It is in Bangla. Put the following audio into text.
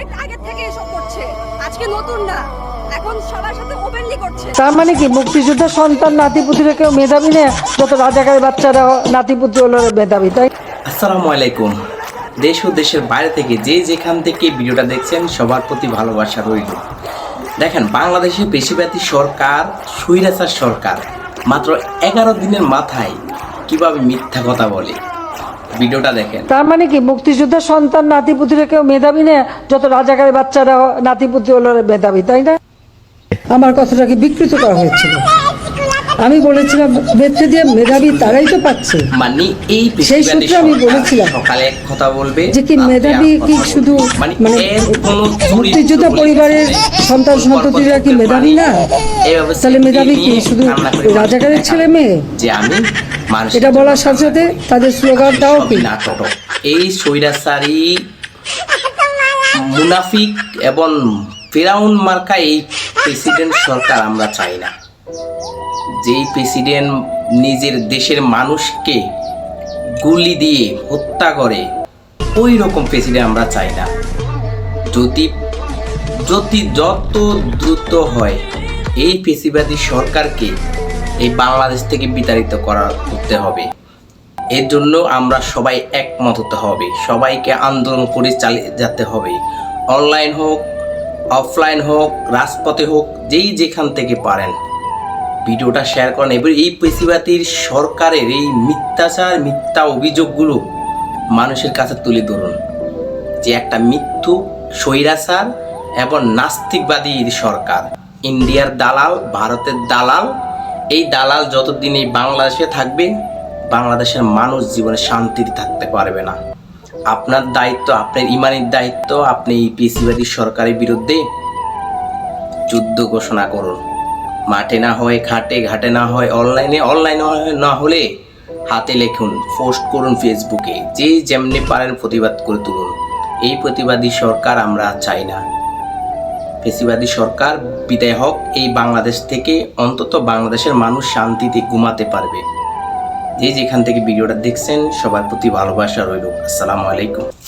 অনেক আগে থেকে এসব করছে। আজকে নতুন না এখন সবার সাথে ওপেনলি করছে। তার মানে কি? মুক্তিযোদ্ধার সন্তান নাতিপুতিরা কেউ মেধাবী নেই যত রাজাকারের বাচ্চারা নাতিপুতি হলো মেধাবী তাই আসসালামু আলাইকুম। দেশ ও দেশের বাইরে থেকে যে যেখান থেকে ভিডিওটা দেখছেন সবার প্রতি ভালোবাসা রইল। দেখেন বাংলাদেশের বেশিরভাগই সরকার সুইরাচার সরকার। মাত্র এগারো দিনের মাথায় কীভাবে মিথ্যা কথা বলে? ভিডিওটা দেখেন। তার মানে কি মুক্তিযোদ্ধা সন্তান নাতিপুতিরা কেউ মেধাবী নেই যত রাজাকারের বাচ্চারা নাতিপুতি হলো মেধাবী তাই না? আমার কথাটা কি বিকৃত করা হয়েছিল? আমি বলেছিলাম মেট্রে দিয়ে মেধাবী তারাই তো পাচ্ছে। মানে এই সেই সূত্রে আমি বলেছিলাম। সকালে এক কথা বলবে যে কি মেধাবী কি শুধু মানে মানে মুক্তিযোদ্ধা পরিবারের কিছু নেই। সন্তান সন্ততিরা কি মেধাবী না? তাহলে মেধাবী কি? শুধু রাজাকারের ছেলে মেয়ে? যে আমি এটা বলার সাথে সাথে তাদের স্লোগানটাও কি? এই সৈরাচারী মুনাফিক এবং ফেরাউন মার্কা এই প্রেসিডেন্ট সরকার আমরা চাই না। যেই প্রেসিডেন্ট নিজের দেশের মানুষকে গুলি দিয়ে হত্যা করে ওই রকম প্রেসিডেন্ট আমরা চাই না। যদি যদি যত দ্রুত হয়, এই পেশিবাদী সরকারকে এই বাংলাদেশ থেকে বিতাড়িত করা করতে হবে। এর জন্য আমরা সবাই একমত হতে হবে। সবাইকে আন্দোলন করে চালিয়ে যেতে হবে। অনলাইন হোক, অফলাইন হোক, রাজপথে হোক, যেই যেখান থেকে পারেন। ভিডিওটা শেয়ার করেন। এবার এই পেশিবাতির সরকারের এই মিথ্যাচার, মিথ্যা অভিযোগগুলো মানুষের কাছে তুলে ধরুন। যে একটা মৃত্যু স্বৈরাচার এবং নাস্তিকবাদীর সরকার। ইন্ডিয়ার দালাল, ভারতের দালাল, এই দালাল যতদিন এই বাংলাদেশে থাকবে, বাংলাদেশের মানুষ জীবনে শান্তিতে থাকতে পারবে না। আপনার দায়িত্ব, আপনার ইমানের দায়িত্ব, আপনি এই পেশিবাদী সরকারের বিরুদ্ধে যুদ্ধ ঘোষণা করুন। মাঠে না হয় খাটে ঘাটে না হয় অনলাইনে অনলাইনে না হলে হাতে লিখুন পোস্ট করুন ফেসবুকে যে যেমনি পারেন প্রতিবাদ করে তুলুন। এই প্রতিবাদী সরকার আমরা চাই না। ফেসিবাদী সরকার, বিদায় হোক, এই বাংলাদেশ থেকে অন্তত বাংলাদেশের মানুষ শান্তিতে ঘুমাতে পারবে। যে যেখান থেকে ভিডিওটা দেখছেন, সবার প্রতি ভালোবাসা রইল। আসসালামু আলাইকুম।